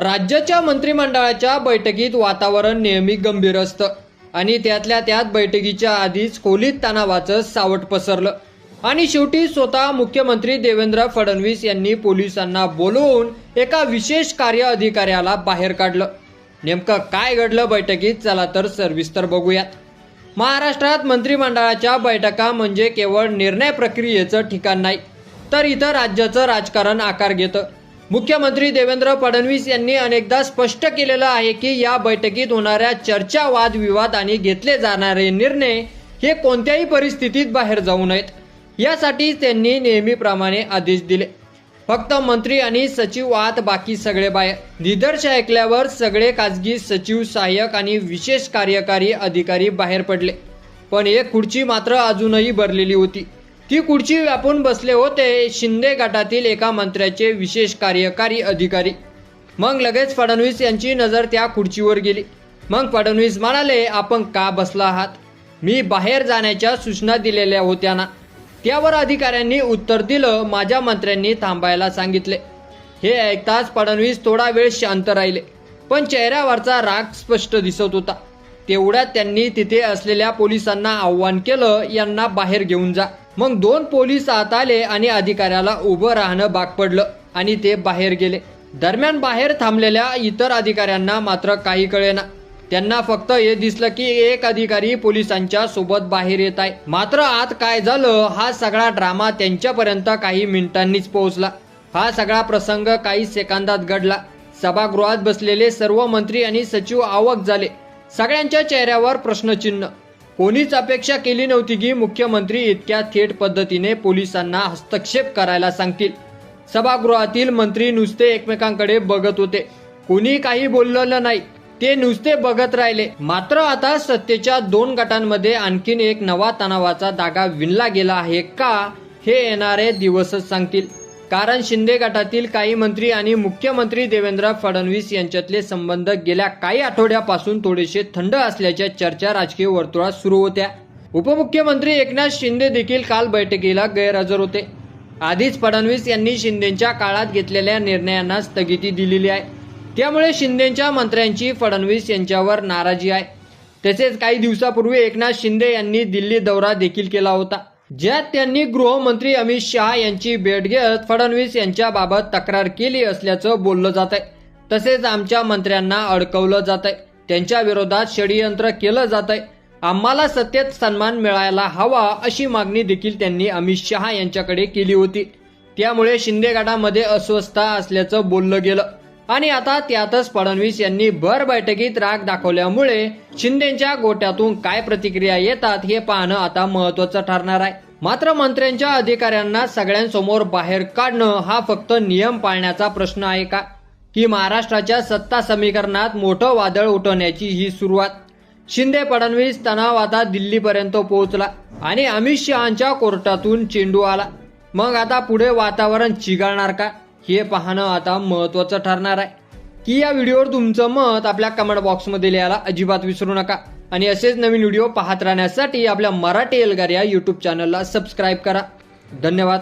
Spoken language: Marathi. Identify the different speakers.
Speaker 1: राज्याच्या मंत्रिमंडळाच्या बैठकीत वातावरण नेहमी गंभीर असतं. आणि त्यातल्या त्यात बैठकीच्या आधीच खोलीत तणावाचं सावट पसरलं. आणि शेवटी स्वतः मुख्यमंत्री देवेंद्र फडणवीस यांनी पोलिसांना बोलवून एका विशेष कार्य अधिकाऱ्याला बाहेर काढलं. नेमकं काय घडलं बैठकीत? चला तर सविस्तर बघूयात. महाराष्ट्रात मंत्रिमंडळाच्या बैठका म्हणजे केवळ निर्णय प्रक्रियेचं ठिकाण नाही तर इथं राज्याचं राजकारण आकार घेतं मुख्यमंत्री देवेंद्र फडणवीस यांनी अनेकदा स्पष्ट केलेलं आहे की या बैठकीत होणाऱ्या चर्चा वादविवाद आणि घेतले जाणारे निर्णय हे कोणत्याही परिस्थितीत बाहेर जाऊ नयेत. यासाठी त्यांनी नेहमीप्रमाणे आदेश दिले. फक्त मंत्री आणि सचिव आत बाकी सगळे बाहेर. निदर्श ऐकल्यावर सगळे खाजगी सचिव सहाय्यक आणि विशेष कार्यकारी अधिकारी बाहेर पडले. पण एक खुर्ची मात्र अजूनही भरलेली होती. ती खुर्ची व्यापून बसले होते शिंदे गटातील एका मंत्र्याचे विशेष कार्यकारी अधिकारी. मग लगेच फडणवीस यांची नजर त्या खुर्चीवर गेली. मग फडणवीस म्हणाले आपण का बसला आहात? मी बाहेर जाण्याच्या सूचना दिलेल्या होत्या ना त्यावर अधिकाऱ्यांनी उत्तर दिलं माझ्या मंत्र्यांनी थांबायला सांगितले. हे ऐकताच फडणवीस थोडा वेळ शांत राहिले. पण चेहऱ्यावरचा राग स्पष्ट दिसत होता. तेवढ्यात त्यांनी तिथे असलेल्या पोलिसांना आव्हान केलं यांना बाहेर घेऊन जा. मग दोन पोलीस आत आले आणि अधिकाऱ्याला उभं राहणं भाग पडलं आणि ते बाहेर गेले. दरम्यान बाहेर थांबलेल्या इतर अधिकाऱ्यांना मात्र काही कळेना. त्यांना फक्त हे दिसलं की एक अधिकारी पोलिसांच्या सोबत बाहेर येत आहे. मात्र आत काय झालं हा सगळा ड्रामा त्यांच्यापर्यंत काही मिनिटांनीच पोहोचला. हा सगळा प्रसंग काही सेकंदात घडला. सभागृहात बसलेले सर्व मंत्री आणि सचिव आवक झाले. सगळ्यांच्या चेहऱ्यावर प्रश्नचिन्ह. कोणीच अपेक्षा केली नव्हती की मुख्यमंत्री इतक्या थेट पद्धतीने पोलिसांना हस्तक्षेप करायला सांगतील. सभागृहातील मंत्री नुसते एकमेकांकडे बघत होते. कोणी काही बोललेलं नाही. ते नुसते बघत राहिले. मात्र आता सत्तेच्या दोन गटांमध्ये आणखीन एक नवा तणावाचा धागा विणला गेला आहे का हे येणारे दिवसच सांगतील. कारण शिंदे गटातील काही मंत्री आणि मुख्यमंत्री देवेंद्र फडणवीस यांच्यातले संबंध गेल्या काही आठवड्यापासून थोडेसे थंड असल्याच्या चर्चा राजकीय वर्तुळात सुरू होत्या. उपमुख्यमंत्री एकनाथ शिंदे देखील काल बैठकीला गैरहजर होते. आधीच फडणवीस यांनी शिंदेच्या काळात घेतलेल्या निर्णयांना स्थगिती दिलेली आहे. त्यामुळे शिंदेच्या मंत्र्यांची फडणवीस यांच्यावर नाराजी आहे. तसेच काही दिवसापूर्वी एकनाथ शिंदे यांनी दिल्ली दौरा देखील केला होता. ज्यात त्यांनी गृहमंत्री अमित शहा यांची भेट घेत फडणवीस यांच्याबाबत तक्रार केली असल्याचं बोललं जात आहे तसेच आमच्या मंत्र्यांना अडकवलं जात आहे त्यांच्या विरोधात षडयंत्र केलं जात आहे आम्हाला सत्तेत सन्मान मिळायला हवा अशी मागणी देखील त्यांनी अमित शहा यांच्याकडे केली होती. त्यामुळे शिंदे गटामध्ये अस्वस्थता असल्याचं बोललं गेलं. आणि आता त्यातच फडणवीस यांनी भर बैठकीत राग दाखवल्यामुळे शिंदेच्या गोट्यातून काय प्रतिक्रिया येतात हे पाहणं आता महत्वाचं ठरणार आहे. मात्र मंत्र्यांच्या अधिकाऱ्यांना सगळ्यांसमोर बाहेर काढणं हा फक्त नियम पाळण्याचा प्रश्न आहे का? की महाराष्ट्राच्या सत्ता समीकरणात मोठं वादळ उठवण्याची ही सुरुवात. शिंदे फडणवीस तणाव आता दिल्लीपर्यंत पोहोचला आणि अमित शहाच्या कोर्टातून चेंडू आला. मग आता पुढे वातावरण चिघळणार का? हे पाहणं आता महत्वाचं ठरणार आहे. की या व्हिडिओवर तुमचं मत आपल्या कमेंट बॉक्समध्ये लिहायला अजिबात विसरू नका. आणि असेच नवीन व्हिडिओ पाहत राहण्यासाठी आपल्या मराठी एल्गार या यूट्यूब चॅनलला सबस्क्राईब करा. धन्यवाद.